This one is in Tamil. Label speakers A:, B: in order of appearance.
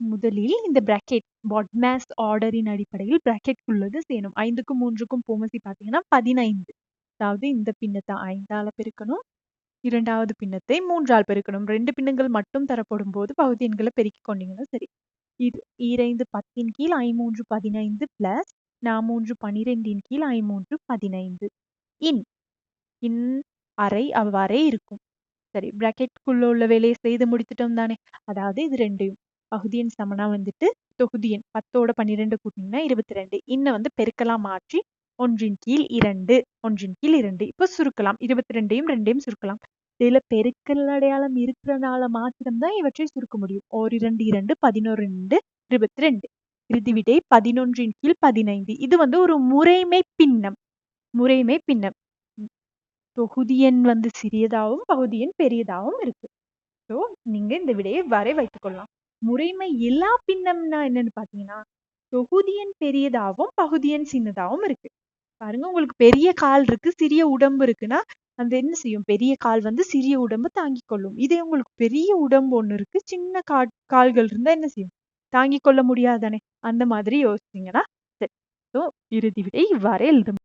A: முதலில் இந்த பிராக்கெட் பாட்மேஸ் ஆர்டரின் அடிப்படையில் பிராக்கெட் உள்ளது செய்யணும் ஐந்துக்கும் மூன்றுக்கும் போமசி பார்த்தீங்கன்னா பதினைந்து. அதாவது இந்த பின்னத்தை ஐந்தால பெருக்கணும். இரண்டாவது பின்னத்தை மூன்றால் பெருக்கணும். ரெண்டு பின்னங்கள் மட்டும் தரப்படும் போது பகுதி எண்களை பெருக்கிக் கொண்டீங்கன்னா சரி. இது ஈரைந்து பத்தின் கீழ் ஐமூன்று பதினைந்து பிளஸ் நான் மூன்று பனிரெண்டின் கீழ் ஐமூன்று பதினைந்து. இன் இன் அறை அவ்வாறே இருக்கும். சரி பிராக்கெட்குள்ள உள்ள வேலையை செய்து முடித்துட்டோம் தானே. அதாவது இது ரெண்டையும். பகுதியின் சமனா வந்துட்டு தொகுதியின் பத்தோட பன்னிரெண்டு கூட்டினீங்கன்னா இருபத்தி ரெண்டு இன்னும் வந்து பெருக்கலாம் மாற்றி ஒன்றின் கீழ் இரண்டு ஒன்றின் கீழ் இரண்டு. இப்போ சுருக்கலாம். இருபத்தி ரெண்டையும் ரெண்டையும் சுருக்கலாம். இதுல பெருக்கல் அடையாளம் இருக்கிறனால மாத்திரம்தான் இவற்றை சுருக்க முடியும். ஓர் இரண்டு இரண்டு பதினோரு ரெண்டு இருபத்தி ரெண்டு இறுதி விடை பதினொன்றின் கீழ் பதினைந்து. இது வந்து ஒரு முறைமை பின்னம். முறைமை பின்னம். தொகுதியன் வந்து சிறியதாகவும் பகுதியன் பெரியதாகவும் இருக்கு. ஸோ நீங்க இந்த விடையை வரை வைத்துக்கொள்ளலாம் முறைமை எல்லா பின்னம்னா என்னன்னு பாத்தீங்கன்னா தொகுதியன் பெரியதாகவும் பகுதியன் சின்னதாகவும் இருக்கு. பாருங்க உங்களுக்கு பெரிய கால் இருக்கு சிறிய உடம்பு இருக்குன்னா அந்த என்ன செய்யும்? பெரிய கால் வந்து சிறிய உடம்பு தாங்கிக் கொள்ளும். இதே உங்களுக்கு பெரிய உடம்பு ஒண்ணு இருக்கு சின்ன கா கால்கள் இருந்தா என்ன செய்யும்? தாங்கிக் கொள்ள முடியாதானே? அந்த மாதிரி யோசிச்சீங்கன்னா சரி. ஸோ இறுதி விடை இவ்வாறே எழுதும்.